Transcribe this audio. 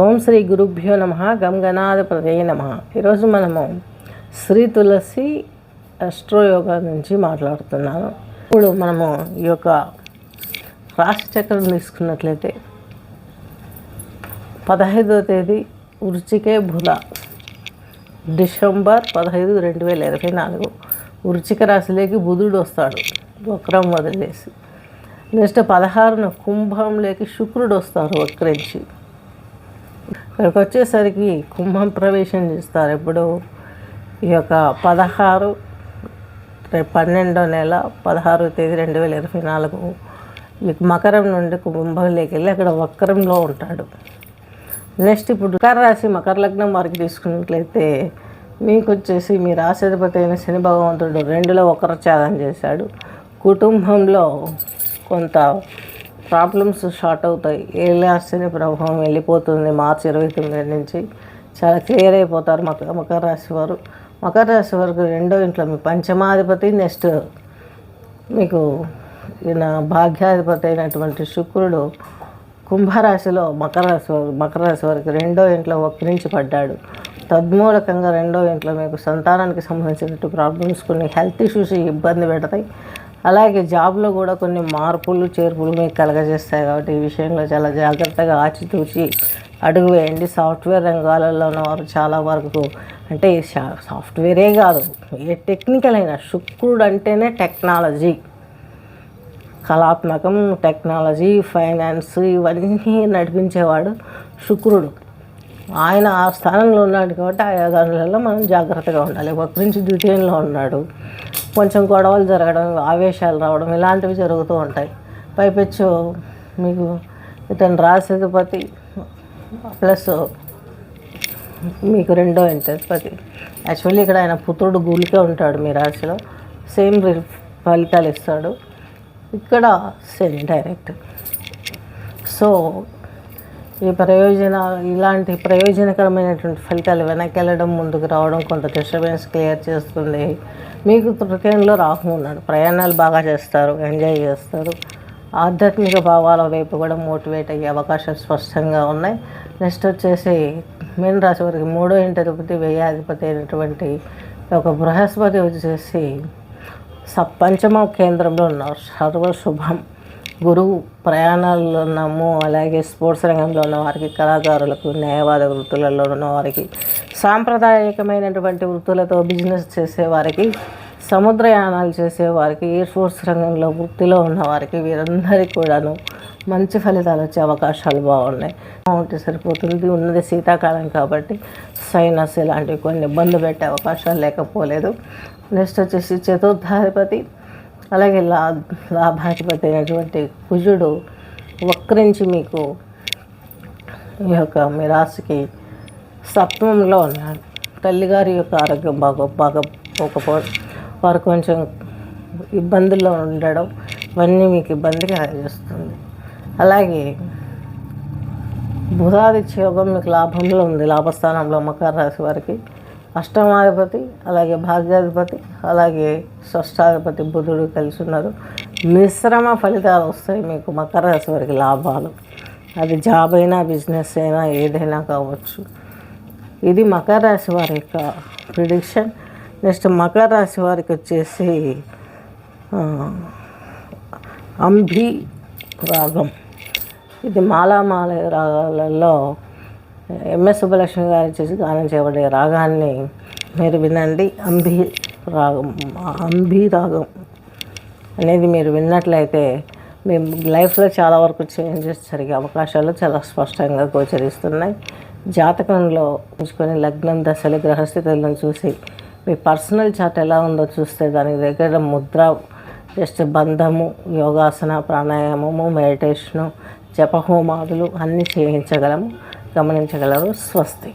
ఓం శ్రీ గురుభ్యో నమ గంగనాథ నమ. ఈరోజు మనము శ్రీ తులసి అస్ట్రోయోగా నుంచి మాట్లాడుతున్నాను. ఇప్పుడు మనము ఈ యొక్క రాశిచక్రం తీసుకున్నట్లయితే పదహైదవ తేదీ ఉరుచికే బుధ. డిసెంబర్ పదహైదు రెండు వేల ఇరవై నాలుగు. ఉరుచిక రాశిలోకి బుధుడు వస్తాడు. వక్రం వదిలేసి. నెక్స్ట్ పదహారున కుంభంలోకి శుక్రుడు వస్తారు వక్రించి. ఇక్కడికి వచ్చేసరికి కుంభం ప్రవేశం చేస్తారు ఎప్పుడు? ఈ యొక్క పదహారు రేపు పన్నెండో నెల పదహారో తేదీ రెండు వేల ఇరవై నాలుగు మీకు మకరం నుండి కుంభంలోకి వెళ్ళి అక్కడ వక్రంలో ఉంటాడు. నెక్స్ట్ ఇప్పుడు మకర రాశి మకర లగ్నం వారికి తీసుకున్నట్లయితే మీకు వచ్చేసి మీ రాశాధిపతి అయిన శని భగవంతుడు రెండులో ఒకరు త్యాగం చేశాడు. కుటుంబంలో కొంత ప్రాబ్లమ్స్ షార్ట్ అవుతాయి. ఏళ్ళ శని ప్రభావం వెళ్ళిపోతుంది. మార్చి ఇరవై తొమ్మిది నుంచి చాలా క్లియర్ అయిపోతారు మక మకర రాశి వారు. మకర రాశి వారికి రెండో ఇంట్లో మీ పంచమాధిపతి నెక్స్ట్. మీకు ఈయన భాగ్యాధిపతి అయినటువంటి శుక్రుడు కుంభరాశిలో మకర రాశి వారు మకర రాశి వారికి రెండో ఇంట్లో వక్రించి పడ్డాడు తద్మూలకంగా రెండో ఇంట్లో మీకు సంతానానికి సంబంధించినట్టు ప్రాబ్లమ్స్ కొన్ని హెల్త్ ఇష్యూస్ ఇబ్బంది పెడతాయి. అలాగే జాబ్లో కూడా కొన్ని మార్పులు చేర్పులు మీకు కలగజేస్తాయి కాబట్టి ఈ విషయంలో చాలా జాగ్రత్తగా ఆచితూచి అడుగు వేయండి. సాఫ్ట్వేర్ రంగాలలో ఉన్నవారు చాలా వరకు అంటే సా- సాఫ్ట్వేరే కాదు ఏ టెక్నికల్ అయినా శుక్రుడు అంటేనే టెక్నాలజీ కళాత్మకం టెక్నాలజీ ఫైనాన్స్ ఇవన్నీ నడిపించేవాడు శుక్రుడు. ఆయన ఆ స్థానంలో ఉన్నాడు కాబట్టి ఆయా దానిలలో మనం జాగ్రత్తగా ఉండాలి. ఒక వక్రించి డ్యూటీలో ఉన్నాడు. కొంచెం గొడవలు జరగడం ఆవేశాలు రావడం ఇలాంటివి జరుగుతూ ఉంటాయి. పైపెచ్చు మీకు ఇతను రాసేధిపతి ప్లస్ మీకు రెండో అధిపతి యాక్చువల్లీ ఇక్కడ ఆయన పుత్రుడు గూలికే ఉంటాడు మీ రాశిలో. సేమ్ ఫలితాలు ఇస్తాడు. ఇక్కడ సేమ్ డైరెక్ట్. సో ఈ ప్రయోజన ఇలాంటి ప్రయోజనకరమైనటువంటి ఫలితాలు వెనక్కి వెళ్ళడం ముందుకు రావడం కొంత డిస్టర్బెన్స్ క్లియర్ చేస్తుంది. మీకు తృతీయంలో రాహు ఉన్నాడు. ప్రయాణాలు బాగా చేస్తారు ఎంజాయ్ చేస్తారు. ఆధ్యాత్మిక భావాల వైపు కూడా మోటివేట్ అయ్యే అవకాశాలు స్పష్టంగా ఉన్నాయి. నెక్స్ట్ వచ్చేసి మీన్ రాశి వారికి మూడో ఇంటి వ్యయాధిపతి అయినటువంటి ఒక బృహస్పతి వచ్చేసి స- పంచమ కేంద్రంలో ఉన్నారు. సర్వశుభం. గురువు ప్రయాణాల్లో ఉన్నాము అలాగే స్పోర్ట్స్ రంగంలో ఉన్న వారికి కళాకారులకు న్యాయవాద వృత్తులలో ఉన్న వారికి సాంప్రదాయకమైనటువంటి వృత్తులతో బిజినెస్ చేసేవారికి సముద్రయానాలు చేసేవారికి ఎయిర్ ఫోర్స్ రంగంలో వృత్తిలో ఉన్న వారికి వీరందరికీ కూడాను మంచి ఫలితాలు వచ్చే అవకాశాలు బాగున్నాయి. ఉంటే సరిపోతుంది. ఉన్నది శీతాకాలం కాబట్టి సైనస్ ఇలాంటివి కొన్ని ఇబ్బంది పెట్టే అవకాశాలు లేకపోలేదు. నెక్స్ట్ వచ్చేసి చతుర్థాధిపతి అలాగే లా లాభాధిపతి అయినటువంటి కుజుడు వక్రించి మీకు ఈ యొక్క మీ రాశికి సప్తమంలో ఉన్నాడు. తల్లిగారి యొక్క ఆరోగ్యం బాగా బాగోకపోవడం వారు కొంచెం ఇబ్బందుల్లో ఉండడం ఇవన్నీ మీకు ఇబ్బంది కలిగిస్తుంది అలాగే బుధాదిత్య యోగం మీకు లాభంలో ఉంది లాభస్థానంలో మకర రాశి వారికి. అష్టమాధిపతి అలాగే భాగ్యాధిపతి అలాగే షష్టాధిపతి బుధుడు కలిసి ఉన్నారు. మిశ్రమ ఫలితాలు వస్తాయి మీకు. మకర రాశి వారికి లాభాలు. అది జాబ్ అయినా బిజినెస్ అయినా ఏదైనా కావచ్చు. ఇది మకర రాశి వారి యొక్క ప్రిడిక్షన్. నెక్స్ట్ మకర రాశి వారికి వచ్చేసి అంభి అంబి రాగం. ఇది మాలామాల రాగాలలో ఎంఎస్ సుబ్బలక్ష్మి గారు చేసి గానం చేయబడే రాగాన్ని మీరు వినండి. అంబి రాగం అంబి రాగం అనేది మీరు విన్నట్లయితే మీ లైఫ్లో చాలా వరకు చేంజెస్ జరిగే అవకాశాలు చాలా స్పష్టంగా గోచరిస్తున్నాయి. జాతకంలో ఉంచుకొని లగ్నం దశలు గ్రహస్థితులను చూసి మీ పర్సనల్ చార్ట్ ఎలా ఉందో చూస్తే దానికి దగ్గర ముద్ర జస్ట్ బంధము యోగాసన ప్రాణాయామము మెడిటేషను జపహోమాదులు అన్నీ చేయించగలము. గమనించగలరు. స్వస్తి.